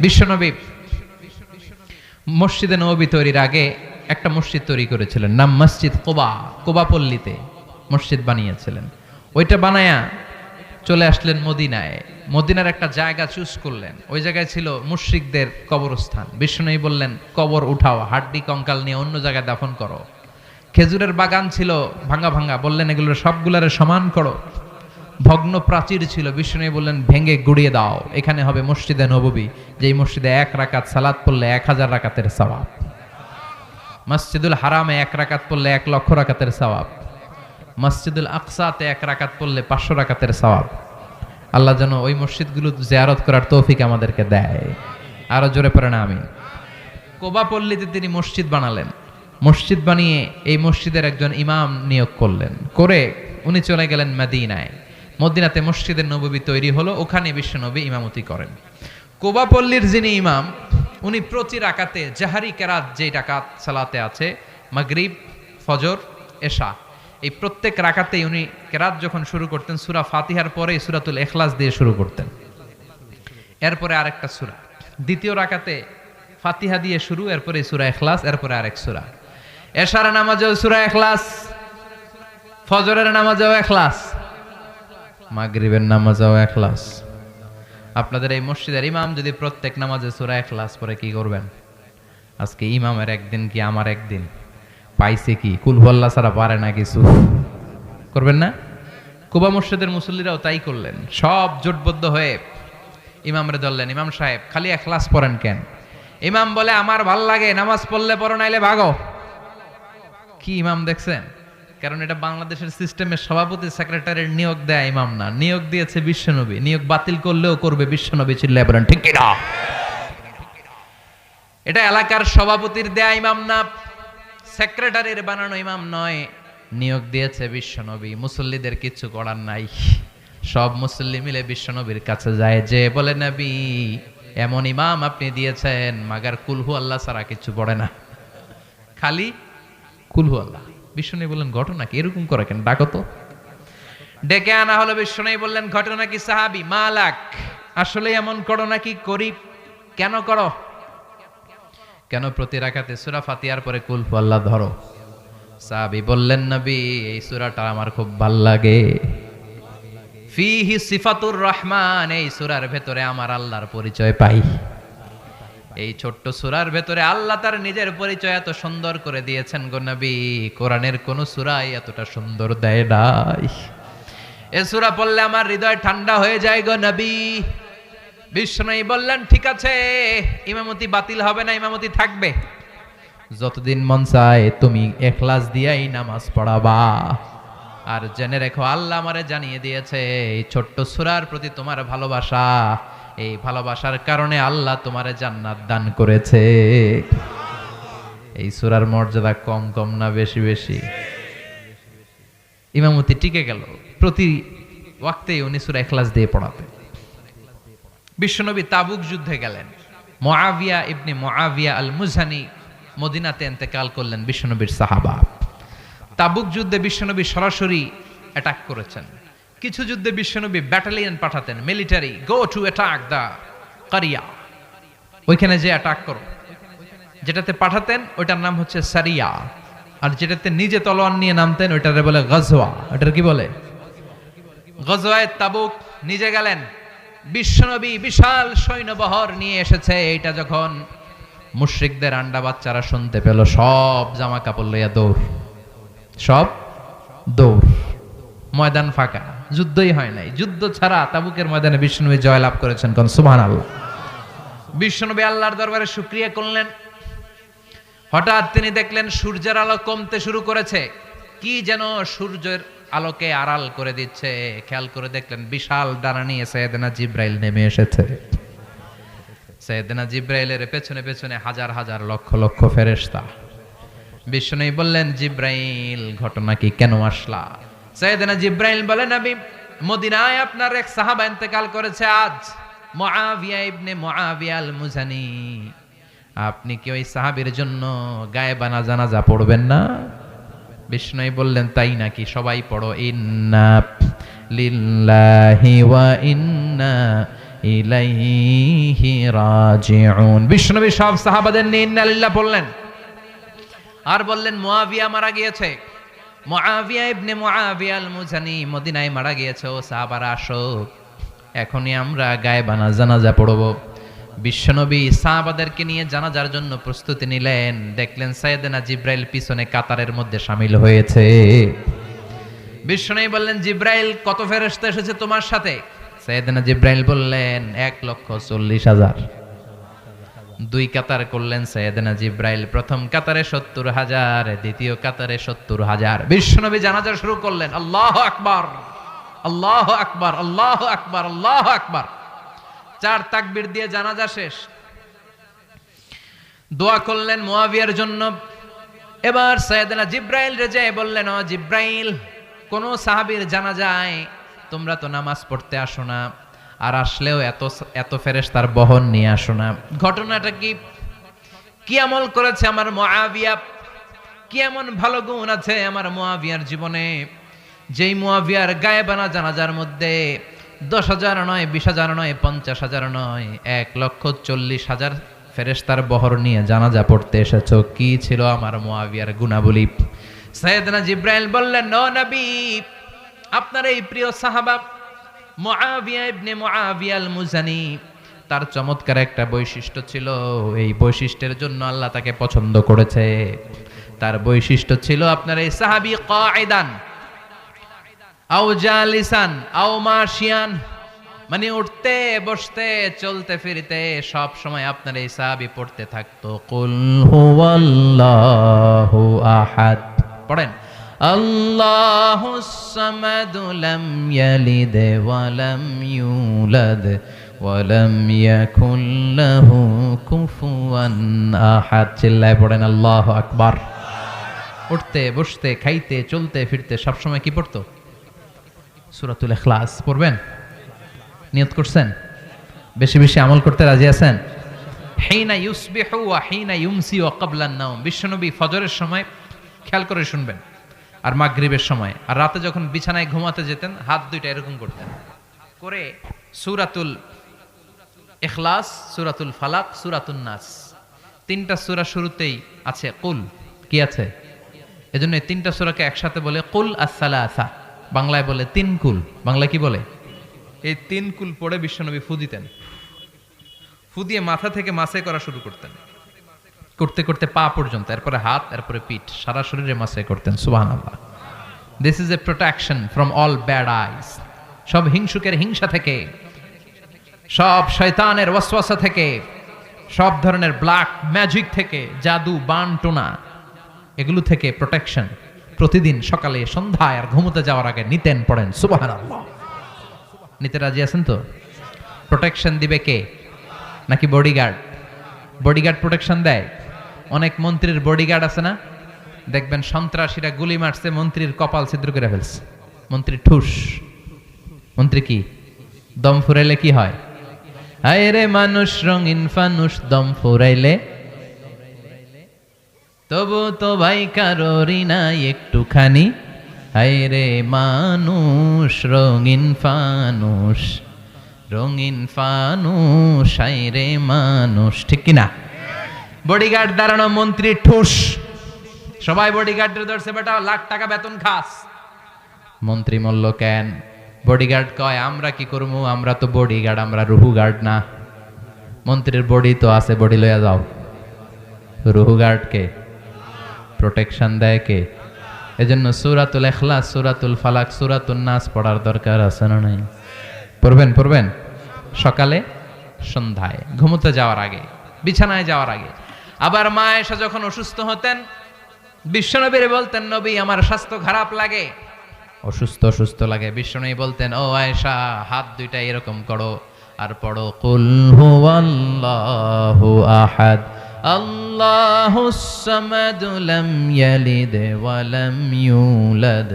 বিশ্বনবী মসজিদে নবী তৈরির আগে একটা মসজিদ তৈরি করেছিলেন, নাম মসজিদ কোবা কোবা পল্লীতে মসজিদ বানিয়েছিলেন। ওইটা বানায়া চলে আসলেন মদিনায়। মদিনার একটা জায়গা চুজ করলেন। ওই জায়গায় ছিল মুশ্রিকদের কবরস্থান। বিষ্ণুই বললেন, কবর উঠাও, হাড্ডি, কঙ্কাল নিয়ে অন্য জায়গায় দাফন করো। খেজুরের বাগান ছিল ভাঙ্গা ভাঙ্গা। বললেন, এগুলো সবগুলারে সমান করো। ভগ্ন প্রাচীর ছিল। বিষ্ণু বললেন, ভেঙে গুড়িয়ে দাও। এখানে হবে মসজিদে নববী। যেই মসজিদে এক রাকাত সালাত পড়লে এক হাজার রাকাতের সওয়াব। মসজিদুল হারামে এক রাকাত পড়লে এক লক্ষ রাকাতের সওয়াব। মসজিদুল আকসাতে এক রাকাত পড়লে পাঁচশো রাকাতের সওয়াব। আল্লাহ যেন ওই মসজিদগুলো জিয়ারত করার তৌফিক আমাদেরকে দেয়। আরও জোরে পড়ে না আমি কোবা পল্লীতে তিনি মসজিদ বানালেন। মসজিদ বানিয়ে এই মসজিদের একজন ইমাম নিয়োগ করলেন। করে উনি চলে গেলেন মদিনায়। মদিনাতে মসজিদের নববী তৈরি হলো, ওখানে বিশ্বনবী ইমামতি করেন। কোবা পল্লীর যিনি ইমাম, উনি প্রতি রাকাতে জাহারি কেরাত যেই ডাকাত সালাতে আছে, মাগরিব, ফজর, এশা, এই প্রত্যেক রাকাতেই উনি কেরাত যখন শুরু করতেন, সুরা ফাতিহার পরে সুরাতুল এখলাস দিয়ে শুরু করতেন। এরপরে আরেকটা সুরা, দ্বিতীয় রাকাতে ফাতিহা দিয়ে শুরু, এরপরে সুরা এখলাস, এরপরে আরেক সুরা। এশার নামাজেও সুরা এখলাস, ফজরের নামাজেও এখলাস। মাগরিবের নামাজেও এখলাস আপনাদের এই মসজিদের ইমাম যদি প্রত্যেক নামাজে সুরা এখলাস পরে কি করবেন? আজকে ইমামের একদিন কি আমার একদিন? পাইছে কি? কুলহল্লা ছাড়া পারে না কিছু। করবেন না? কুবা মসজিদের মুসল্লিরাও তাই করলেন। সব জোটবদ্ধ হয়ে ইমামরে ধরলেন। ইমাম সাহেব, খালি এখলাস পড়েন কেন? ইমাম বলে, আমার ভালো লাগে, নামাজ পড়লে পড়ো, নাইলে ভাগো। কি ইমাম দেখছেন? কারণ এটা বাংলাদেশের সিস্টেমের সভাপতি সেক্রেটারির নিয়োগ দেয় ইমাম না। নিয়োগ দিয়েছে বিশ্বনবী। নিয়োগ বাতিল করলেও করবে বিশ্বনবী, চিল্লায় বলেন, ঠিক কিনা? এটা এলাকার সভাপতির দেয়া ইমাম না, সেক্রেটারির বানানো ইমাম নয়। নিয়োগ দিয়েছে বিশ্বনবী। মুসল্লিদের কিছু করার নাই। সব মুসল্লি মিলে বিশ্বনবীর কাছে যায়। যে বলে, নবী, এমন ইমাম আপনি দিয়েছেন, মাগার কুলহু আল্লাহ ছাড়া কিছু পড়ে না। খালি কুলহু আল্লাহ। বিষ্ণু বললেন, ঘটনা কি? এরকম করে কেন? ডাকো তো। ডেকে আনা হলো বিষ্ণু বললেন, ঘটনা কি সাহাবি? মালাক, আসলে এমন করো নাকি? করি কেন করো? কেন প্রতি রাখাতে সুরা ফাতিয়ার পরে কুলফু আল্লাহ ধরো? সাহাবি বললেন, নবী, এই সুরাটা আমার খুব ভালো লাগে। ফিহি সিফাতুর রহমান, এই সুরার ভেতরে আমার আল্লাহর পরিচয় পাই। এই ছোট্ট সুরার ভেতরে আল্লাহ তার নিজের পরিচয় এত সুন্দর করে দিয়েছেন গো নবী। কোরআনের কোন সুরাই এতটা সুন্দর দেয় নাই। এ সুরা পড়লে আমার হৃদয় ঠান্ডা হয়ে যায় গো নবী। বিষ্ণুই বললেন, ঠিক আছে, ইমামতি বাতিল হবে না, ইমামতি থাকবে। যতদিন মন চায় তুমি এখলাস দিয়াই নামাজ পড়াবা। আর জেনে রেখো, আল্লাহ আমারে জানিয়ে দিয়েছে, এই ছোট্ট সুরার প্রতি তোমার ভালোবাসা এই ভালোবাসার কারণে আল্লাহ তোমারে জান্নাত দান করেছে। এই সুরার মর্যাদা কম কম না বেশি বেশি? ইমামতি টিকে গেল। প্রতি ওয়াক্তেই উনি সুরা এখলাস দিয়ে পড়াতে বিশ্বনবী তাবুক যুদ্ধে গেলেন। মোয়াবিয়া ইবনে মোয়াবিয়া আল মুজানি মদিনাতে এন্তেকাল করলেন বিশ্বনবীর সাহাবা। তাবুক যুদ্ধে বিশ্বনবী সরাসরি অ্যাটাক করেছেন। কিছু যুদ্ধে বিশ্বনবী ব্যাটালিয়ন পাঠাতেন military go to attack the কারিয়া ওইখানে যে অ্যাটাক করো। যেটাতে পাঠাতেন, ওইটার নাম হচ্ছে সারিয়া। আর যেটাতে নিজে তলোয়ার নিয়ে নামতেন, ওইটারে বলে গজওয়া। ওটার কি বলে? গজওয়ায় তাবুক নিজে গেলেন। বিশ্বনবী বিশাল সৈন্যবহর নিয়ে এসেছে এইটা যখন। মুশ্রিকদের আন্ডা বাচ্চারা শুনতে পেল, সব জামা কাপড় লইয়া দৌড়। সব দৌড়। ময়দান ফাঁকা, যুদ্ধই হয় নাই। যুদ্ধ ছাড়া তাবুকের ময়দানে বিষ্ণুবী জয়লাভ করেছেন কোন? সুবহান আল্লাহ বিষ্ণুবী আল্লাহর দরবারে শুক্রিয়া করলেন। হঠাৎ তিনি দেখলেন সূর্যের আলো কমতে শুরু করেছে। কি যেন সূর্যের আলোকে আড়াল করে দিচ্ছে। খেয়াল করে দেখলেন বিশাল ডানা নিয়ে সৈয়দনা জিব্রাইল নেমে এসেছে। সৈয়দনা জিব্রাইলের পেছনে পেছনে হাজার হাজার লক্ষ লক্ষ ফেরেশতা। বিষ্ণু বললেন, জিব্রাইল, ঘটনা কি কেন আসলা? সৈয়দনা জিব্রাইল বলেন আমি মদিনায় আপনার এক সাহাবা ইন্তেকাল করেছে আজ। মুআবিয়া ইবনে মুআবিয়া আল মুজানি আপনি কি ওই সাহাবীর জন্য গায়েবানা জানাজা পড়বেন না? বিষ্ণুই বললেন, তাই নাকি? সবাই পড়ো, ইন্না লিল্লাহি ওয়া ইন্না ইলাইহি রাজিউন। বিশ্বনবী সব সাহাবাদের নিয়ে, ইন্না লিল্লাহ বললেন। আর বললেন, মুআবিয়া মারা গিয়েছে। মুআবিয়া ইবনে মুআবিয়া আল মুজানি মদিনায় মারা গিয়েছে, ও সাহাবারা আসো। এখনই আমরা গায়েবানা জানাজা পড়ব। বিশ্বনবী সাহাবাদেরকে নিয়ে জানাজার জন্য প্রস্তুতি নিলেন। দেখলেন সাইয়েদনা জিব্রাইল পিছনে কাতারের মধ্যে সামিল হয়েছে। বিশ্বনবী বললেন, জিব্রাইল, কত ফেরেশতা এসেছে তোমার সাথে? সাইয়েদনা জিব্রাইল বললেন, এক লক্ষ চল্লিশ হাজার। দুই কাতার করলেন সৈয়দনা জিব্রাইল। প্রথম কাতারে সত্তর হাজার, দ্বিতীয় কাতারে সত্তর হাজার। বিশ্বনবী জানাজা শুরু করলেন, আল্লাহ আকবার আল্লাহ আকবার আল্লাহ আকবার আল্লাহ আকবার। চার তাকবির দিয়ে জানাজা শেষ। দোয়া করলেন মুয়াবিয়ার জন্য। এবার সৈয়দনা জিব্রাইল রেজে বললেন, ও জিব্রাইল, কোন সাহাবীর জানাজায় তোমরা তো নামাজ পড়তে আসো না। আর আসলেও এত এত ফেরেশ তার বহন নিয়ে আসো না। ঘটনাটা কি? কি আমল করেছে আমার মুআবিয়া? কি এমন ভালো গুণ আছে আমার মুআবিয়ার জীবনে? যেই মুআবিয়ার গায়েবানা জানাজার মধ্যে দশ হাজার নয়, বিশ হাজার নয়, পঞ্চাশ হাজার নয়, এক লক্ষ চল্লিশ হাজার ফেরেশতার বহর নিয়ে জানাজা পড়তে এসেছ। কি ছিল আমার মুআবিয়ার গুণাবলী? সৈয়দনা জিব্রাইল বললেন নো নবী, আপনার এই প্রিয় সাহাবা মুআবিয়া ইবনে মুআবিয়া মুজানি তার চমৎকার একটা বৈশিষ্ট্য ছিল, এই বৈশিষ্ট্যের জন্য আল্লাহ তাকে পছন্দ করেছে। তার বৈশিষ্ট্য ছিল, আপনার এই সাহাবি কায়দান আও জালিসান, আও মাশিয়ান মানে উঠতে, বসতে, চলতে, ফিরতে, সব সময় আপনার এই সাহাবি পড়তে থাকতো। কুল হুয়াল্লাহু আহাদ। পড়েন। লাম ইয়ালিদ ওয়া লাম ইউলাদ ওয়া লাম ইয়াকুল লাহু চিল্লায় পড়েন, আল্লাহু আকবার। উঠতে, বসতে, খাইতে, চলতে, ফিরতে, সবসময় কি পড়তো? সূরাতুল ইখলাস। পড়বেন? নিয়ত করছেন? বেশি বেশি আমল করতে রাজি আছেন? হিনা ইউসবিহু ওয়া হিনা ইউমসি ওয়া ক্বাবলান নাওম। বিশ্বনবী ফজরের সময় খেয়াল করে শুনবেন। আর মাগরিবের সময়। আর রাতে যখন বিছানায় ঘুমাতে যেতেন, হাত দুইটা এরকম করতেন। করে সুরাতুল ইখলাস, সুরাতুল ফালাক, সূরাতুন নাস। তিনটা সূরা শুরুতেই আছে কুল। কি আছে? এজন্য এই তিনটা সূরাকে একসাথে বলে কুল আস-সালাসা। বাংলায় বলে তিন কুল। বাংলায় কি বলে? এই তিন কুল পড়ে বিশ্বনবী ফু দিতেন। ফু দিয়ে মাথা থেকে মাসে করা শুরু করতেন। করতে করতে পা পর্যন্ত, এরপরে হাত, এরপরে পিঠ, সারা শরীরে মাসে করতেন সুবাহান আল্লাহ this is a protection from all bad eyes সব হিংসুকের হিংসা থেকে, সব শয়তানের ওয়াসওয়াসা থেকে, সব ধরনের ব্ল্যাক ম্যাজিক থেকে, জাদু বান টোনা এগুলো থেকে প্রোটেকশন প্রতিদিন সকালে, সন্ধ্যায় আর ঘুমোতে যাওয়ার আগে নিতেন, পড়েন সুবাহান আল্লাহ নিতে রাজি আছেন তো? প্রোটেকশন দিবে কে? নাকি বডিগার্ড বডিগার্ড প্রোটেকশন দেয়? অনেক মন্ত্রীর বডিগার্ড আছে না? দেখবেন সন্ত্রাসীরা গুলি মারছে, মন্ত্রীর কপাল ছিদ্র করে ফেলছে। মন্ত্রী ঠুস। মন্ত্রী কি? দম ফুরাইলে কি হয়? হায় রে মানুষ, রঙিন ফানুষ, দম ফুরাইলে? তবু তো ভাই কারোরই নাই একটুখানি। হায় রে মানুষ, রঙিন ফানুষ। রঙিন ফানুষ হায় রে মানুষ, ঠিক কিনা? বডিগার্ড দাঁড়ানো মন্ত্রী ঠুস। সবাই বডিগার্ডের ধরছে, বেটা, লাখ টাকা বেতন খাস। মন্ত্রী মল্ল কেন? বডিগার্ড কয়, আমরা কি করব আমরা তো বডিগার্ড আমরা রুহু গার্ড না। মন্ত্রীর বডি তো আছে বডি লইয়া যাও। রুহু গার্ড কে? প্রোটেকশন দেয় কে? এজন্য সুরাতুল এখলাস সুরাতুল ফালাক সুরাতুল নাস পড়ার দরকার আছে না নাই? পড়বেন পড়বেন? সকালে সন্ধ্যায়, ঘুমোতে যাওয়ার আগে, বিছানায় যাওয়ার আগে। আবার মা এসে যখন অসুস্থ হতেন, বিশ্বনবীর বলতেন, নবী, আমার স্বাস্থ্য খারাপ লাগে। অসুস্থ অসুস্থ লাগে। বিশ্বনবী বলতেন, ও আয়েশা, হাত দুইটা এরকম করো আর পড়ো। কুল হুয়াল্লাহু আহাদ, আল্লাহুস সামাদ লাম ইয়ালিদ ওয়া লাম ইউলাদ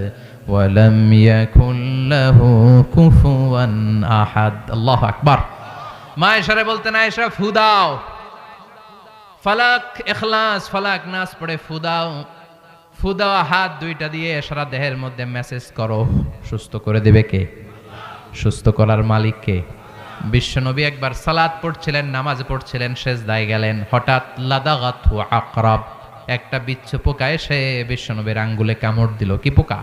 ওয়া লাম ইয়াকুল লাহু কুফুয়ান আহাদ। আল্লাহু আকবার। মা এশারে বলতেন, আয়েশা, ফু দাও। ফালাক ইখলাস ফালাক নাস পড়ে ফু দাও ফু দেওয়া হাত দুইটা দিয়ে সারা দেহের মধ্যে মেসেজ করো। সুস্থ করে দেবে কে? সুস্থ করার মালিক কে? বিশ্বনবী একবার সালাদ পড়ছিলেন, নামাজ পড়ছিলেন শেষ দায় গেলেন। হঠাৎ লাদাগাত আকরাব। একটা বিচ্ছু পোকা এসে বিশ্বনবীর আঙ্গুলে কামড় দিল। কি পোকা?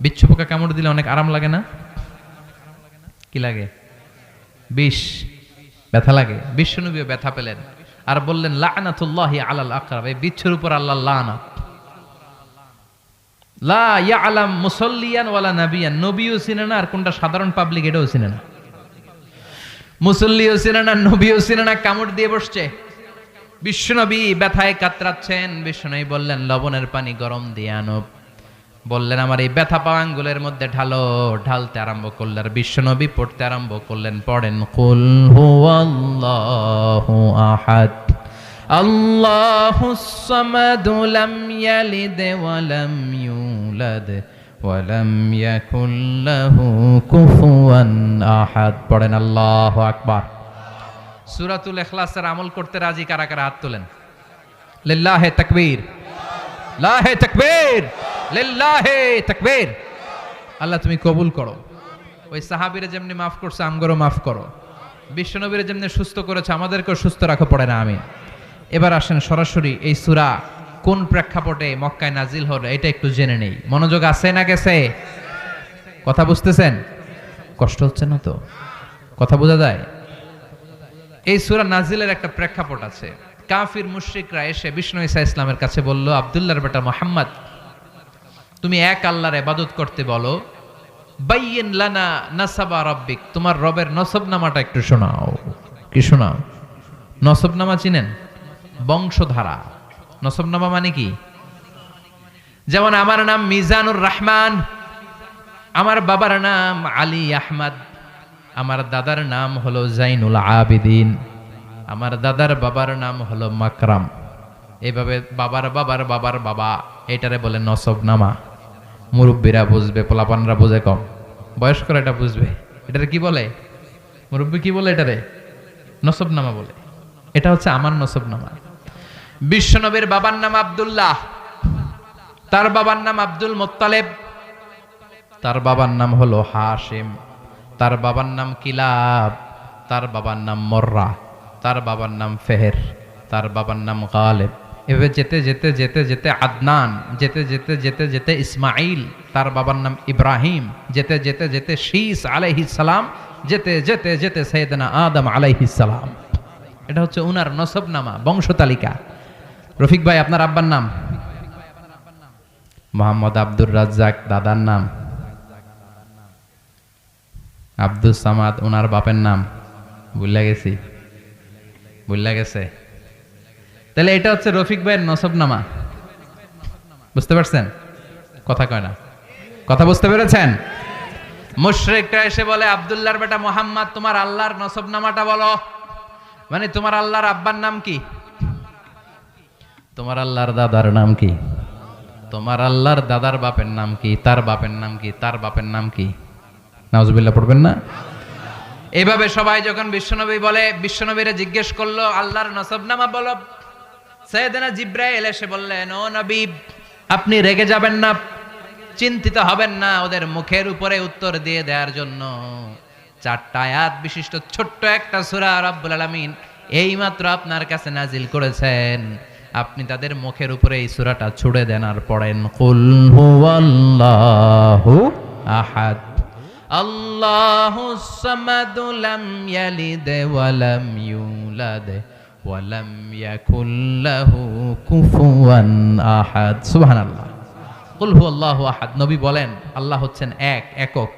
বিচ্ছু পোকা কামড় দিলে অনেক আরাম লাগে না? কি লাগে? বিষ। ব্যথা লাগে? বিশ্বনবীও ব্যথা পেলেন। আর বললেন, লানাতুল্লাহি আলাল আকরাব। এই বিচ্ছুর উপর আল্লাহ লানাত। লা মুসল্লিয়ান ওয়ালা নাবিয়ান। নবীও চিনে না, আর কোনটা সাধারণ পাবলিক এটাও চিনে না। মুসল্লিও চিনে না, নবীও চিনে না, কামড় দিয়ে বসছে। বিশ্বনবী ব্যথায় কাতরাচ্ছেন। বিশ্বনবী বললেন, লবণের পানি গরম দিয়ে আনো। বললেন, আমার এই ব্যথা পাওয়া আঙ্গুলের মধ্যে ঢালো, ঢালতে আরম্ভ করলেন আর বিশ্বনবী পড়তে আরম্ভ করলেন, পড়েন, কুল হুয়াল্লাহু আহাদ আল্লাহুস সামাদ লাম ইয়ালিদ ওয়া লাম ইউলাদ ওয়া লাম ইয়াকুল লাহু কুফুয়ান আহাদ। পড়েন, আল্লাহু আকবার। সূরাতুল ইখলাসের আমল করতে রাজি কারা কারা হাত তোলেন? লিল্লাহে তাকবীর, লাহে তাকবীর। তাকবীর। আল্লাহ তুমি কবুল করো। ওই সাহাবীরে যেমনি মাফ করছ, আমগরও মাফ করো। বিশ্বনবীরে যেমনি সুস্থ করেছ, আমাদেরকেও সুস্থ রাখো পড়ে না আমি এবার আসেন সরাসরি এই সূরা কোন প্রেক্ষাপটে মক্কায় নাজিল হলো, এটা একটু জেনে নেই। মনোযোগ আছে না গেছে? কথা বুঝতেছেন? কষ্ট হচ্ছে না তো? কথা বোঝা যায়? এই সূরা নাজিলের একটা প্রেক্ষাপট আছে। কাফির মুশরিকরা এসে বিষ্ণু ইসা ইসলামের কাছে বলল, আবদুল্লাহর বেটা মোহাম্মদ তুমি এক আল্লাহর এবাদত করতে বলো, বাইয়েন লানা নাসাবা রব্বিক তোমার রবের নসবনামাটা একটু শোনাও। কি শোনাও? নসবনামা চিনেন? বংশধারা। নসবনামা মানে কি? যেমন আমার নাম মিজানুর রহমান, আমার বাবার নাম আলী আহমদ, আমার দাদার নাম হলো জাইনুল আবিদিন, আমার দাদার বাবার নাম হলো মাকরাম। এইভাবে বাবার বাবার বাবার বাবা, এটারে বলে নসবনামা। মুরব্বীরা বুঝবে, পোলাপানরা বুঝে কম। বয়স্করা এটা বুঝবে। এটারে কি বলে? মুরব্বী কি বলে এটারে? নসবনামা বলে। এটা হচ্ছে আমার নসবনামা। বিশ্বনবীর বাবার নাম আব্দুল্লাহ। তার বাবার নাম আব্দুল মোত্তালেব। তার বাবার নাম হলো হাশিম। তার বাবার নাম কিলাব। তার বাবার নাম মর্রা। তার বাবার নাম ফেহের। তার বাবার নাম গালেব। এভাবে যেতে যেতে যেতে যেতে আদনান, যেতে যেতে যেতে যেতে ইসমাইল তার বাবার নাম ইব্রাহিম, যেতে যেতে যেতে শীস সালাম, যেতে যেতে যেতে সৈয়দনা আদম সালাম। এটা হচ্ছে উনার নসবনামা, বংশ তালিকা। রফিক ভাই, আপনার আব্বার নাম? মোহাম্মদ আব্দুর রাজ্জাক, দাদার নাম। আব্দুল সামাদ ওনার বাপের নাম। বুঝলা গেছি বুঝলা গেছে তাহলে এটা হচ্ছে রফিক ভাইয়ের নসবনামা। বুঝতে পারছেন? কথা কয় না। কথা বুঝতে পেরেছেন? মুশরিকটা এসে বলে, আব্দুল্লাহর বেটা মোহাম্মদ, তোমার আল্লাহর নসবনামাটা বলো। মানে তোমার আল্লাহর আব্বার নাম কি? তোমার আল্লাহর দাদার নাম কি? তোমার আল্লাহর দাদার বাপের নাম কি? তার বাপের নাম কি? তার বাপের নাম কি? নাউজুবিল্লাহ, পড়বেন না? এভাবে সবাই যখন বিশ্বনবী বলে, বিশ্বনবীরা জিজ্ঞেস করল, আল্লাহর নসবনামা বলো। সৈয়দনা জিব্রাইল এসে বললেন, ও নবী, আপনি রেগে যাবেন না, চিন্তিত হবেন না, ওদের মুখের উপরে উত্তর দিয়ে দেওয়ার জন্য। চারটা আয়াত বিশিষ্ট ছোট্ট একটা সূরা রব্বুল আলামিন এইমাত্র আপনার কাছে নাজিল করেছেন। আপনি তাদের মুখের উপরে এই সূরাটা ছুড়ে দেন আর পড়েন, কুল হুয়াল্লাহু আহাদ আল্লাহু সামাদ লাম ইয়ালিদ ওয়া লাম ইউলাদ ওয়া লাম ইয়াকুল লাহু কুফুয়ান আহাদ। সুবহানাল্লাহ। কুল হুয়াল্লাহু আহাদ। নবী বলেন, আল্লাহ হচ্ছেন এক, একক।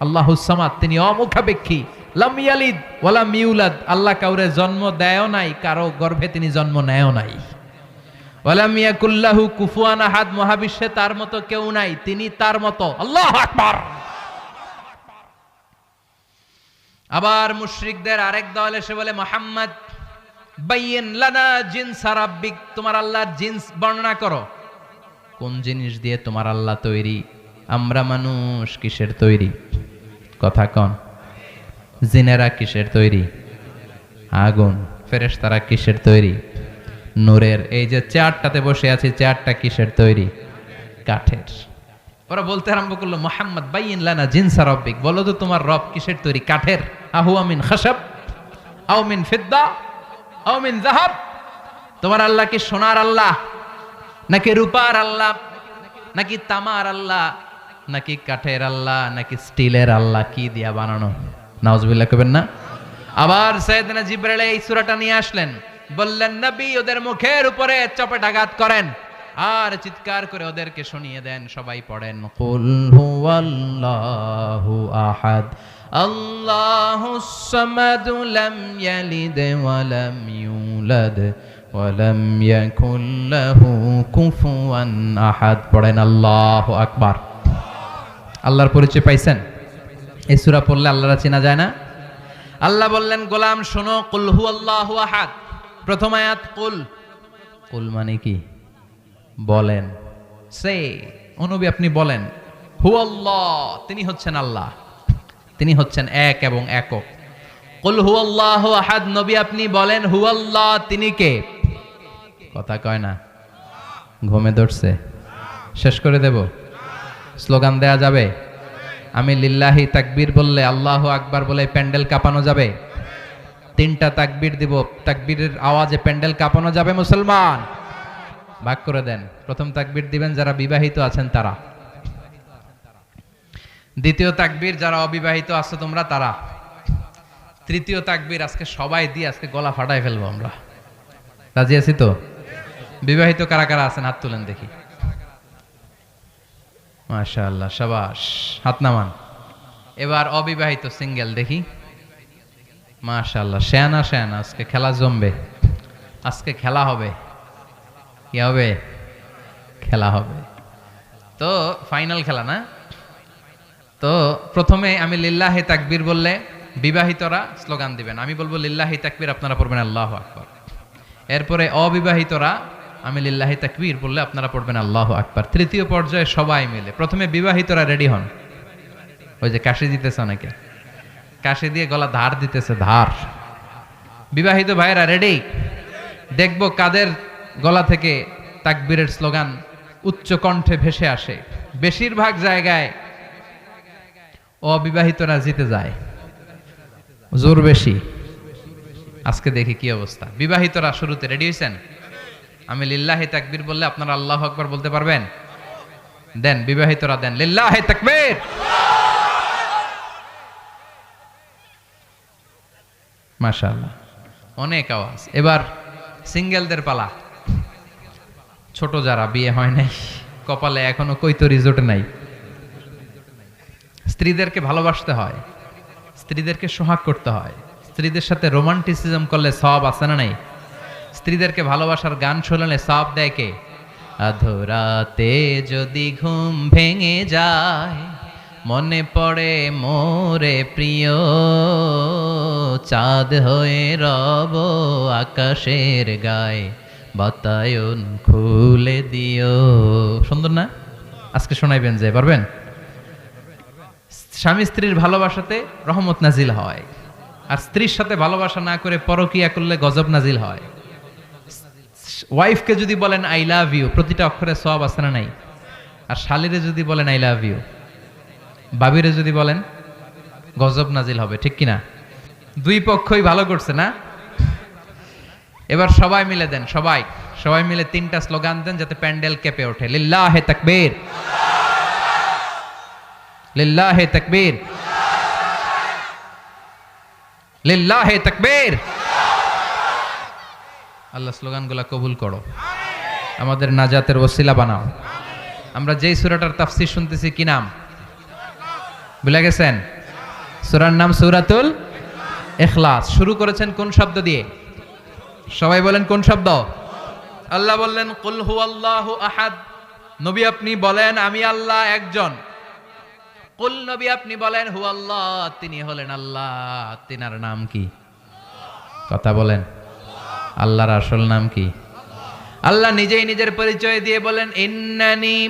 আল্লাহু সামাদ, তিনি অমুখাপেক্ষী। লাম ইয়ালিদ ওয়া লাম ইউলাদ। আল্লাহ কাউরে জন্ম দেয়ও নাই, কারও গর্ভে তিনি জন্ম নেয়ও নাই। ওয়ালাম ইয়াকুল্লাহু কুফুয়ান আহাদ। মহাবিশ্বে তার মতো কেউ নাই, তিনি তার মতো। আল্লাহু আকবার। আবার মুশরিকদের আরেক দল এসে বলে, মোহাম্মদ তোমার আল্লাহর জিন্স বর্ণনা করো। কোন জিনিস দিয়ে তোমার আল্লাহ তৈরি? আমরা মানুষ কিসের তৈরি? কথা কন। জিনেরা কিসের তৈরি? আগুন। ফেরেশতারা কিসের তৈরি? নূরের। এই যে চেয়ারটাতে বসে আছি, চেয়ারটা কিসের তৈরি? কাঠের। ওরা বলতে আরম্ভ করল, মোহাম্মদ বাইন লানা জিনসা রব্বিক, বলো তো তোমার রব কিসের তৈরি? কাঠের? আহু আমিন খাসাব, আও মিন ফিদ্দা। তোমার আল্লাহ কি সোনার আল্লাহ, নাকি রূপার আল্লাহ, নাকি তামার আল্লাহ, নাকি কাঠের আল্লাহ, নাকি স্টিলের আল্লাহ, কি দিয়া বানানো? নাউজুবিল্লাহ কবেন না? আবার সৈয়দনা জিব্রাইল এই সূরাটা নিয়ে আসলেন, বললেন, নবী ওদের মুখের উপরে চপেটাঘাত করেন, আর চিৎকার করে ওদেরকে শুনিয়ে দেন, সবাই পড়েন, কুল হুয়াল্লাহু আহাদ। লাম ইয়ালিদ ওয়া লাম ইউলাদ ওয়া লাম ইয়াকুল লাহু কুফুয়ান আহাদ। পড়েন আল্লাহু আকবার। আল্লাহর পরিচয় পাইছেন? এই সূরা পড়লে আল্লাহরা চেনা যায় না? আল্লাহ বললেন, গোলাম, শোনো, কুল হু আল্লাহ আহাদ। প্রথম আয়াত, কুল। কুল মানে কি? বলেন। সে, অনুবি আপনি বলেন, হু আল্লাহ, তিনি হচ্ছেন আল্লাহ। তিনি হচ্ছেন এক এবং একক। কুল হু আল্লাহ আহাদ, নবী আপনি বলেন হু আল্লাহ তিনি কে? কথা কয় না। ঘুমে ধরছে। শেষ করে দেব। স্লোগান দেয়া যাবে। আমি লিল্লাহি তাকবীর বললে আল্লাহ আকবার বলে প্যান্ডেল কাঁপানো যাবে। তিনটা তাকবীর দিব। তাকবীরের আওয়াজে প্যান্ডেল কাঁপানো যাবে মুসলমান। ভাগ করে দেন। প্রথম তাকবীর দিবেন যারা বিবাহিত আছেন তারা। দ্বিতীয় তাকবীর, যারা অবিবাহিত আছো তোমরা, তারা। তৃতীয় তাকবীর, আজকে সবাই দিয়ে আজকে গলা ফাটাই ফেলব আমরা। রাজি আছি তো? বিবাহিত কারা কারা আছেন? হাত তুলেন দেখি। মাশাআল্লাহ, সাবাস। হাত নামান। এবার অবিবাহিত সিঙ্গেল দেখি। মাশাআল্লাহ, শেয়ানা শেয়ানা, আজকে খেলা জমবে। আজকে খেলা হবে। কি হবে? খেলা হবে। তো ফাইনাল খেলা না? তো প্রথমে আমি লিল্লাহে তাকবীর বললে বিবাহিতরা স্লোগান দিবেন। আমি বলব লিল্লাহি তাকবীর, আপনারা পড়বেন আল্লাহ আকবর। এরপরে অবিবাহিতরা, আমি লিল্লাহি তাকবীর বললে আপনারা পড়বেন আল্লাহ আকবার। তৃতীয় পর্যায়ে সবাই মিলে, প্রথমে বিবাহিতরা রেডি হন। ওই যে কাশি দিতেছে অনেকে। কাশি দিয়ে গলা ধার দিতেছে, ধার। বিবাহিত ভাইরা রেডি? দেখব কাদের গলা থেকে তাকবীরের স্লোগান উচ্চ কণ্ঠে ভেসে আসে। বেশিরভাগ জায়গায় অবিবাহিতরা জিতে যায়। জোর বেশি। আজকে দেখি কি অবস্থা। বিবাহিতরা শুরুতে রেডি হয়েছেন? আমি লিল্লাহে তাকবীর বললে আপনারা আল্লাহ আকবার বলতে পারবেন? দেন, বিবাহিতরা দেন। লিল্লাহে তাকবীর! মাশাআল্লাহ। অনেক আওয়াজ। এবার সিঙ্গেলদের পালা। ছোট যারা বিয়ে হয় নাই, কপালে এখনও কৈতরি জোটে নাই। স্ত্রীদেরকে ভালোবাসতে হয়, স্ত্রীদেরকে সোহাগ করতে হয়, স্ত্রীদের সাথে রোমান্টিসিজম করলে সব আছে না নাই? স্ত্রীদেরকে ভালোবাসার গান শোনালে সব দেয় কে? আধরাতে যদি ঘুম ভেঙে যায়, মনে পড়ে মোরে প্রিয়, চাঁদ হয়ে রব আকাশের গায়ে, বাতায়ন খুলে দিও। সুন্দর না? আজকে শোনাইবেন যে, পারবেন? স্বামী স্ত্রীর ভালোবাসাতে রহমত নাজিল হয়। আর স্ত্রীর সাথে ভালোবাসা না করে পরকিয়া করলে গজব নাজিল হয়। ওয়াইফকে যদি বলেন, আই লাভ ইউ, প্রতিটা অক্ষরে সব আছে না নাই? আর শালিরে যদি বলেন, আই লাভ ইউ, বাবিরে যদি বলেন, গজব নাজিল হবে, ঠিক কিনা? দুই পক্ষই ভালো করছে না? এবার সবাই মিলে দেন, সবাই। সবাই মিলে তিনটা স্লোগান দেন যাতে প্যান্ডেল কেঁপে ওঠে। লিল্লাহে তাকবীর। লিল্লাহে তাকবীর। লিল্লাহে তাকবীর। আল্লাহ স্লোগানগুলা কবুল করো। আমাদের নাজাতের ওসিলা বানাও। আমরা যেই সূরাটার তাফসীর শুনতেছি, কি নাম? ভুলে গেছেন? সূরার নাম সূরাতুল ইখলাস। শুরু করেছেন কোন শব্দ দিয়ে? সবাই বলেন কোন শব্দ? আল্লাহ বললেন, কুল হুয়াল্লাহু আহাদ। নবী আপনি বলেন, আমি আল্লাহ একজন। কুল নবী আপনি বলেন হু আল্লাহ। তিনি হলেন আল্লাহ। তিনার নাম কি? কথা বলেন। আল্লাহর আসল নাম কি? আল্লাহ নিজেই নিজের পরিচয় দিয়ে বলেন, ইন্নানি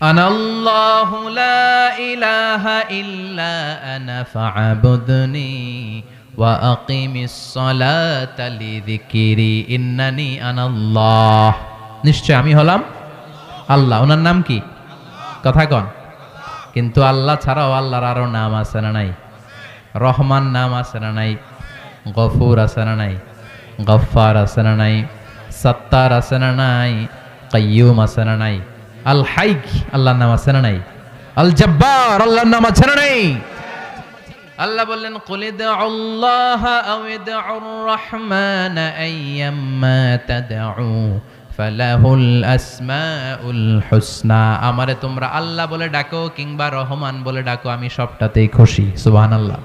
আনাল্লাহু লা ইলাহা ইল্লা আনা ফা'বুদনি ওয়া আকিমিস সালাতা লিযিকরি। ইন্নানি আনাল্লাহ নিশ্চয় আমি হলাম আল্লাহ। ওনার নাম কি? কথা কন। কিন্তু আল্লাহ ছাড়াও আল্লাহর আরও নাম আছে না নাই? রহমান নাম আছে না নাই? গফুর আছে না নাই? গফার আছে না নাই? সত্তার আছে না নাই? কাইয়ুম আছে না নাই? আল হাইক আল্লাহর নাম আছে না নাই? আল জব্বার আল্লাহর নাম আছে না নাই? আল্লাহ বললেন, কুলি আল্লাহ ইদউর রহমান আইয়াম্মা তাদউ ফালাহুল আসমাউল হুসনা। আমারে তোমরা আল্লাহ বলে ডাকো কিংবা রহমান বলে ডাকো, আমি সবটাতেই খুশি। সুবহানাল্লাহ।